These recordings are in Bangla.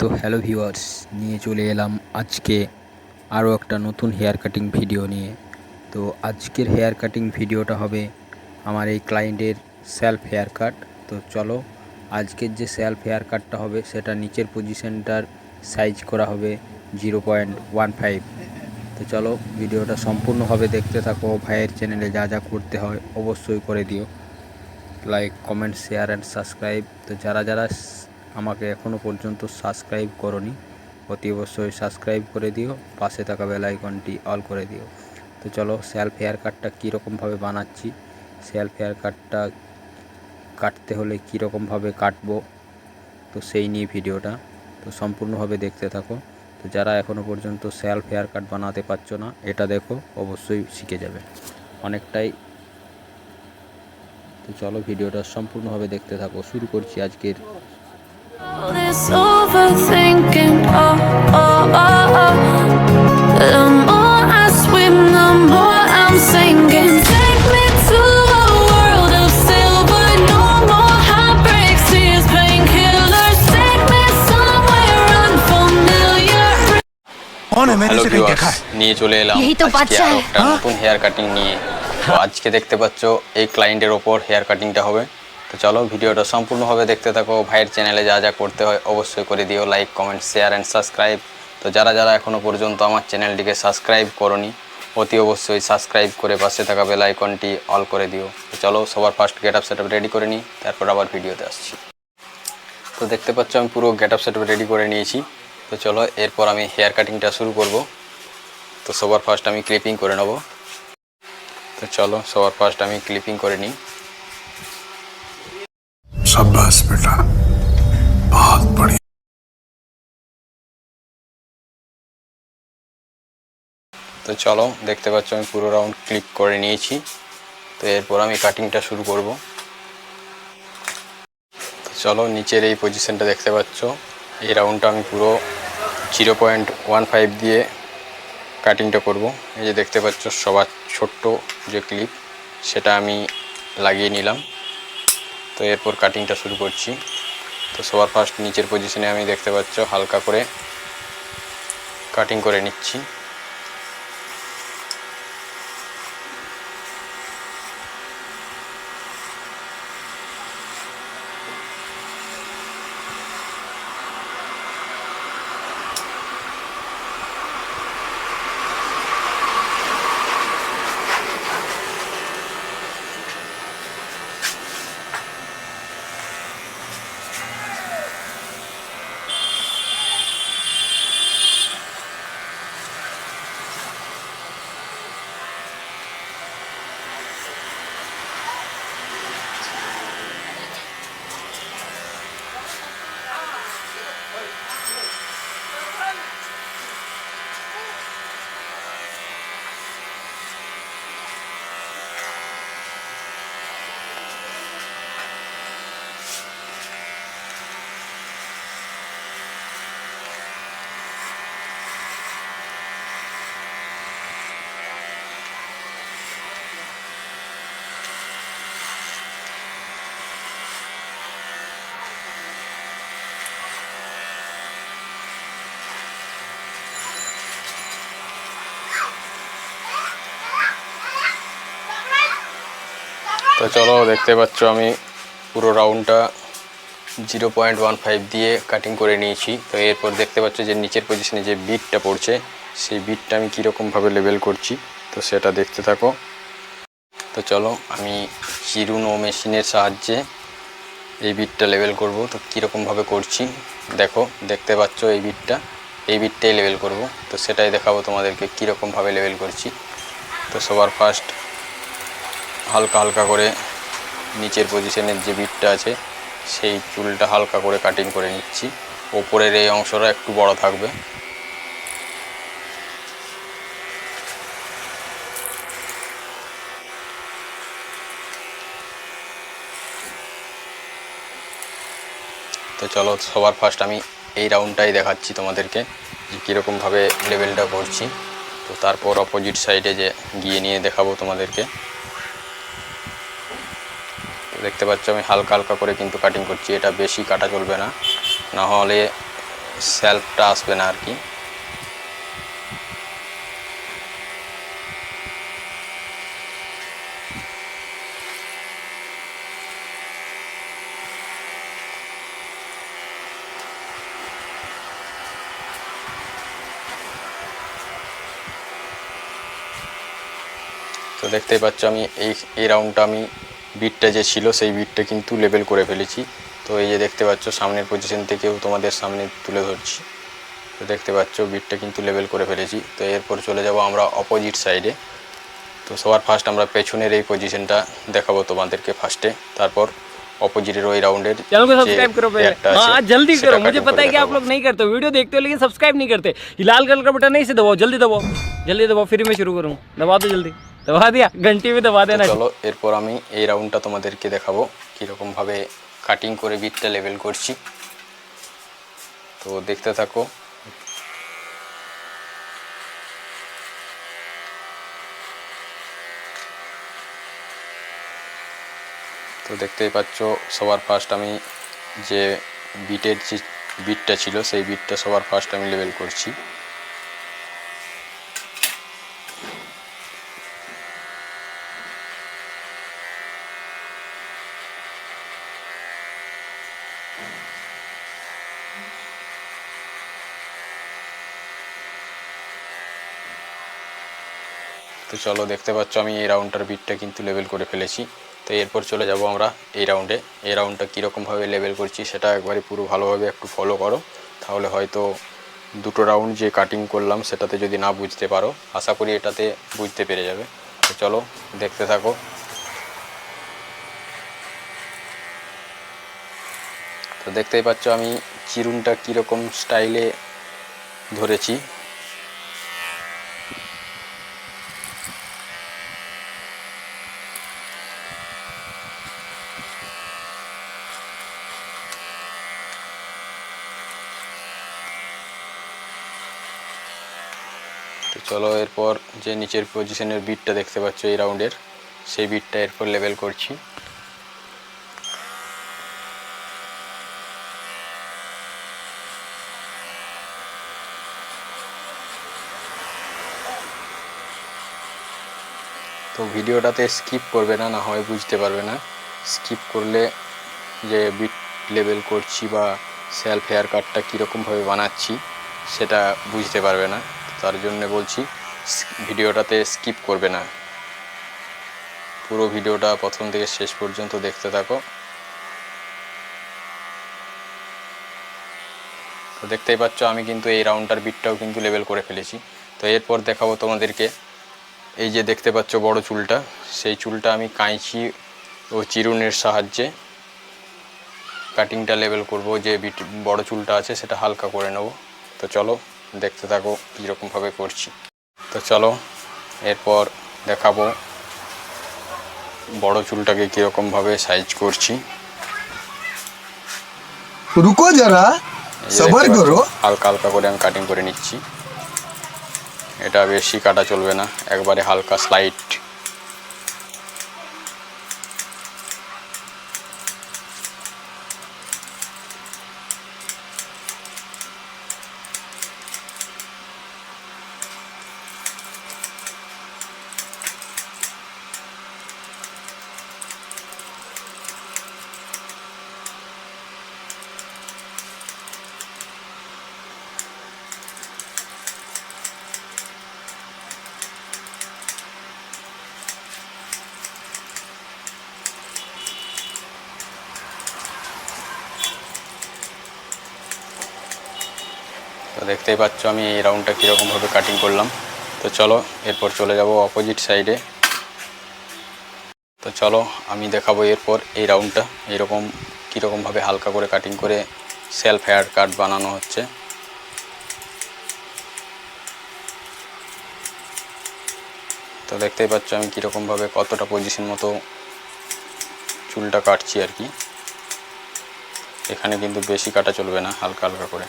তো হ্যালো ভিউয়ার্স, নিয়ে চলে এলাম আজকে আরও একটা নতুন হেয়ার কাটিং ভিডিও নিয়ে। তো আজকের হেয়ার কাটিং ভিডিওটা হবে আমার এই ক্লায়েন্টের সেলফ হেয়ার কাট তো চলো, আজকের যে সেলফ হেয়ার কাটটা হবে, সেটা নিচের পজিশনটার সাইজ করা হবে জিরো পয়েন্ট ওয়ান ফাইভ তো চলো ভিডিওটা সম্পূর্ণভাবে দেখতে থাকো, ভাইয়ের চ্যানেলে যা যা করতে হয় অবশ্যই করে দিও। Like comment share and subscribe তো যারা যারা আমাকে এখনও পর্যন্ত সাবস্ক্রাইব করনি। অতি অবশ্যই সাবস্ক্রাইব করে দিও, পাশে থাকা বেল আইকনটি অল করে দিও। তো চলো সেলফ হেয়ার কাটটা কীরকমভাবে বানাচ্ছি? সেলফ হেয়ার কাটটা কাটতে হলে কীরকমভাবে কাটবো? তো সেই নিয়ে ভিডিওটা। তো সম্পূর্ণভাবে দেখতে থাকো। তো যারা এখনও পর্যন্ত সেলফ হেয়ার কাট বানাতে পারছ না, এটা দেখো, অবশ্যই শিখে যাবে। অনেকটাই। তো চলো ভিডিওটা সম্পূর্ণভাবে দেখতে থাকো। শুরু করছি আজকের হ্যালো নিয়ে চলে এলাম আজকে হেয়ার কাটিং নিয়ে। আজকে দেখতে পাচ্ছ এই ক্লায়েন্টের ওপর হেয়ার কাটিংটা হবে। তো চলো ভিডিওটা সম্পূর্ণভাবে দেখতে থাকো। ভাইয়ের চ্যানেলে যা যা করতে হয় অবশ্যই করে দিও। Like comment share and subscribe তো যারা যারা এখনও পর্যন্ত আমার চ্যানেলটিকে সাবস্ক্রাইব করনি, অতি অবশ্যই সাবস্ক্রাইব করে পাশে থাকা বেল আইকনটি অল করে দিও। তো চলো সবার first get up set ready করে নিই, তারপর আবার ভিডিওতে আসছি। তো দেখতে পাচ্ছ আমি পুরো গেট আপ সেট রেডি করে নিয়েছি। তো চলো এরপর আমি হেয়ার কাটিংটা শুরু করব। তো সবার ফার্স্ট আমি ক্লিপিং করে নেব। তো চলো সবার ফার্স্ট আমি ক্লিপিং করে নিই। शाबाश बेटा बहुत बढ़िया তো চলো দেখতে পাচ্ছ আমি পুরো রাউন্ড ক্লিপ করে নিয়েছি তো এরপর আমি কাটিংটা শুরু করব তো চলো নিচের এই পজিশনটা দেখতে পাচ্ছ এই রাউন্ডটা আমি পুরো জিরো পয়েন্ট ওয়ান ফাইভ দিয়ে কাটিংটা করব এই যে দেখতে পাচ্ছ সবার ছোট্ট যে ক্লিপ সেটা আমি লাগিয়ে নিলাম তো এরপর কাটিংটা শুরু করছি। তো সবার ফার্স্ট নিচের পজিশনে আমি দেখতে পাচ্ছ হালকা করে কাটিং করে নিচ্ছি। চলো, দেখতে পাচ্ছ আমি পুরো রাউন্ডটা জিরো পয়েন্ট ওয়ান ফাইভ দিয়ে কাটিং করে নিয়েছি। তো এরপর দেখতে পাচ্ছ যে নিচের পজিশনে যে বিটটা পড়ছে, সেই বিটটা আমি কীরকমভাবে লেবেল করছি, তো সেটা দেখতে থাকো। তো চলো, আমি চিরুনো মেশিনের সাহায্যে এই বিটটা লেবেল করব। তো কীরকমভাবে করছি, দেখো, দেখতে পাচ্ছ এই বিটটা এই বিটটাই লেবেল করব। তো সেটাই দেখাবো তোমাদেরকে কীরকমভাবে লেবেল করছি। তো সবার ফার্স্ট হালকা হালকা করে নিচের পজিশনের যে বিটটা আছে, সেই চুলটা হালকা করে কাটিং করে নিচ্ছি। ওপরের এই অংশটা একটু বড় থাকবে। তো চলো, সবার ফার্স্ট আমি এই রাউন্ডটাই দেখাচ্ছি তোমাদেরকে, যে কীরকমভাবে লেভেলটা করছি। তো তারপর অপোজিট সাইডে যে গিয়ে নিয়ে দেখাবো তোমাদেরকে। দেখতে পাচ্ছ, আমি হালকা হালকা করে কিন্তু কাটিং করছি, এটা বেশি কাটা চলবে না। না হলে সেলফটা আসবে না আর কি। তো দেখতেই পাচ্ছ, আমি এই এই রাউন্ডটা আমি বিটটা যে ছিল সেই বিটটা কিন্তু লেবেল করে ফেলেছি তো এই যে দেখতে পাচ্ছ সামনের পজিশন থেকেও তোমাদের সামনে তুলে ধরছি তো দেখতে পাচ্ছ বিটটা কিন্তু লেবেল করে ফেলেছি তো এরপর চলে যাব আমরা অপোজিট সাইডে তো সবার ফার্স্ট আমরা পেছনের এই পজিশনটা দেখাবো তোমাদেরকে ফার্স্টে তারপর অপোজিটের ওই রাউন্ডের चैनल को सब्सक्राइब करो पहले हाँ जल्दी करो मुझे पता है कि आप लोग नहीं करते हो वीडियो देखते हो लेकिन सब्सक्राइब नहीं करते ये लाल कलर का बटन नहीं से दबाओ जल्दी दबाओ जल्दी दबाओ फिर मैं शुरू करूँ दबा दो जल्दी দবা দিয়া ঘন্টি ভি দবা দেনা চলো এরপর আমি এই রাউন্ডটা তোমাদেরকে দেখাবো কি রকম ভাবে কাটিং করে বিটটা লেভেল করছি। তো দেখতে থাকো। তো দেখতেই পাচ্ছ সবার ফার্স্ট আমি যে বিটের যে বিটটা ছিল সেই বিটটা সবার ফার্স্ট আমি লেভেল করছি। তো চলো দেখতে পাচ্ছ, আমি এই রাউন্ডটার বিটটা কিন্তু লেভেল করে ফেলেছি। তো এরপর চলে যাব আমরা এই রাউন্ডে এই রাউন্ডটা কীরকমভাবে লেভেল করছি সেটা একবারে পুরো ভালোভাবে একটু ফলো করো। তাহলে হয়তো দুটো রাউন্ড যে কাটিং করলাম সেটাতে যদি না বুঝতে পারো, আশা করি এটাতে বুঝতে পেরে যাবে। তো চলো দেখতে থাকো। তো দেখতেই পাচ্ছ, আমি চিরুনটা কীরকম স্টাইলে ধরেছি। চলো এরপর যে নিচের পজিশনের বিটটা দেখতে পাচ্ছ এই রাউন্ডের সেই বিটটা এরপর লেভেল করছি। তো ভিডিওটাতে স্কিপ করবে না না হয় বুঝতে পারবে না। স্কিপ করলে যে বিট লেভেল করছি বা সেলফ হেয়ার কাটটা কীরকমভাবে বানাচ্ছি, সেটা বুঝতে পারবে না। তার জন্য বলছি, ভিডিওটাতে স্কিপ করবে না। পুরো ভিডিওটা প্রথম থেকে শেষ পর্যন্ত দেখতে থাকো। তো দেখতেই পাচ্ছ, আমি কিন্তু এই রাউন্ডটার বিটটাও কিন্তু লেভেল করে ফেলেছি। তো এরপর দেখাবো তোমাদেরকে, এই যে দেখতে পাচ্ছ বড় চুলটা, সেই চুলটা আমি কাঁচি ও চিরুনের সাহায্যে। কাটিংটা লেভেল করব, যে বিট, বড় চুলটা আছে সেটা হালকা করে নেব। তো চলো দেখতে থাকো কীরকমভাবে করছি। তো চলো এরপর দেখাবো বড় চুলটাকে কীরকমভাবে সাইজ করছি। রুকো যারা সবার করো। হালকা হালকা করে আমি কাটিং করে নিচ্ছি। এটা বেশি কাটা চলবে না একবারে হালকা স্লাইড তো দেখতেই পাচ্ছ আমি এই রাউন্ডটা কীরকমভাবে কাটিং করলাম। তো চলো, এরপর চলে যাব অপোজিট সাইডে তো চলো, আমি দেখাবো এরপর এই রাউন্ডটা এইরকম কীরকমভাবে হালকা করে কাটিং করে সেলফ হেয়ার কাট বানানো হচ্ছে। তো দেখতেই পাচ্ছ আমি কীরকমভাবে কতটা পজিশন মতো চুলটা কাটছি আর কি। এখানে কিন্তু বেশি কাটা চলবে না, হালকা হালকা করে।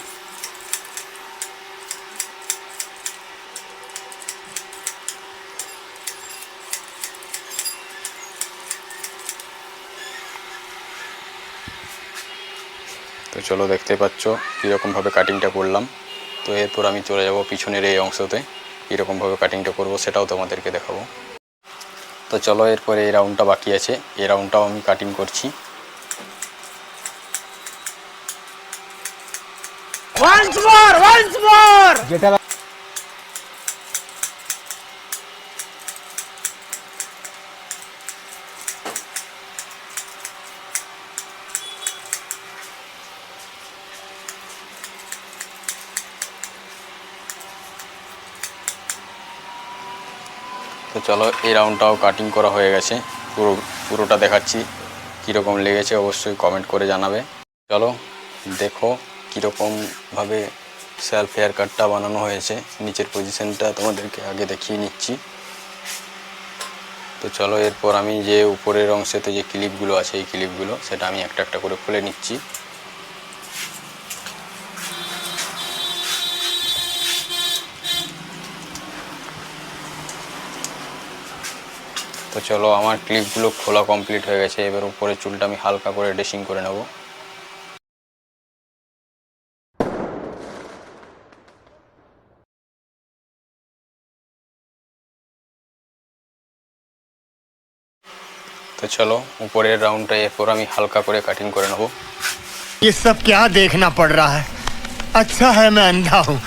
তো চলো দেখতে পাচ্ছ কীরকমভাবে কাটিংটা করলাম। তো এরপর আমি চলে যাব পিছনের এই অংশতে কীরকমভাবে কাটিংটা করব সেটাও তোমাদেরকে দেখাবো। তো চলো এরপরে এই রাউন্ডটা বাকি আছে এই রাউন্ডটাও আমি কাটিং করছি। চলো, এই রাউন্ডটাও কাটিং করা হয়ে গেছে। পুরো, পুরোটা দেখাচ্ছি, কীরকম লেগেছে অবশ্যই কমেন্ট করে জানাবে। চলো, দেখো কীরকমভাবে সেলফ হেয়ার কাটটা বানানো হয়েছে। নিচের পজিশনটা তোমাদেরকে আগে দেখিয়ে নিচ্ছি। তো চলো, এরপর আমি যে উপরের অংশেতে যে ক্লিপগুলো আছে, এই ক্লিপগুলো সেটা আমি একটা একটা করে খুলে নিচ্ছি। চলো আমার ক্লিপগুলো খোলা কমপ্লিট হয়ে গেছে এবার উপরে চুলটা আমি হালকা করে ড্রেসিং করে নেব তো চলো উপরের রাউন্ডটা এরপর আমি হালকা করে কাটিং করে নেব ये सब क्या देखना पड़ रहा है अच्छा है मैं अंधा हूँ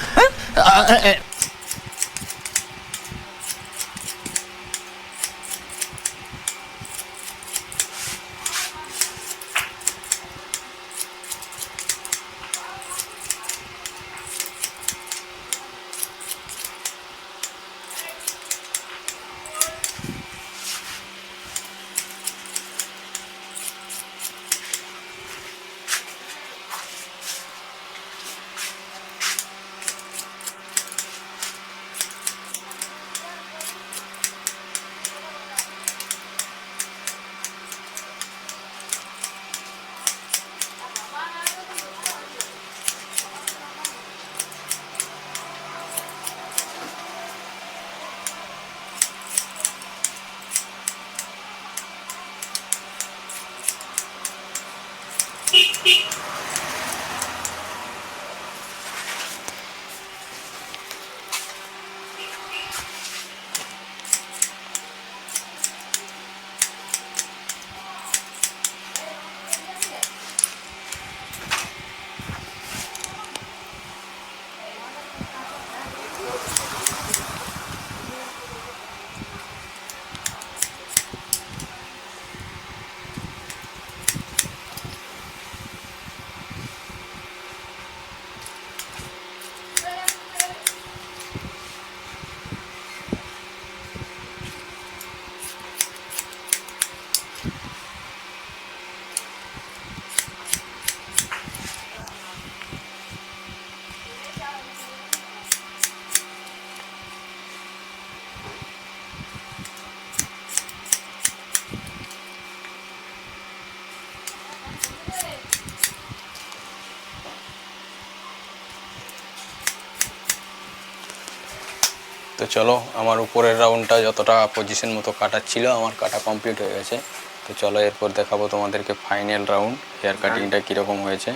তো চলো, আমার উপরের রাউন্ডটা যতটা পজিশন মতো কাটার ছিল আমার কাটা কমপ্লিট হয়ে গেছে। তো চলো, এরপর দেখাবো তোমাদেরকে ফাইনাল রাউন্ড হেয়ার কাটিংটা কীরকম হয়েছে।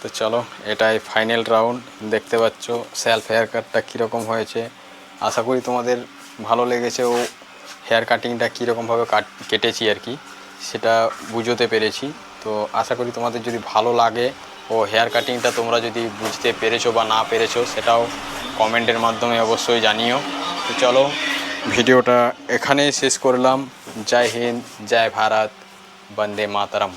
তো চলো, এটাই ফাইনাল রাউন্ড দেখতে পাচ্ছ সেলফ হেয়ার কাটটা কীরকম হয়েছে। আশা করি তোমাদের ভালো লেগেছে ও হেয়ার কাটিংটা কীরকমভাবে কাট কেটেছি আর কি, সেটা বুঝতে পেরেছি। তো আশা করি তোমাদের যদি ভালো লাগে ও হেয়ার কাটিংটা তোমরা যদি বুঝতে পেরেছ বা না পেরেছ, সেটাও কমেন্টের মাধ্যমে অবশ্যই জানিও। তো চলো, ভিডিওটা এখানেই শেষ করলাম। জয় হিন্দ, জয় ভারত, বন্দে মাতরম।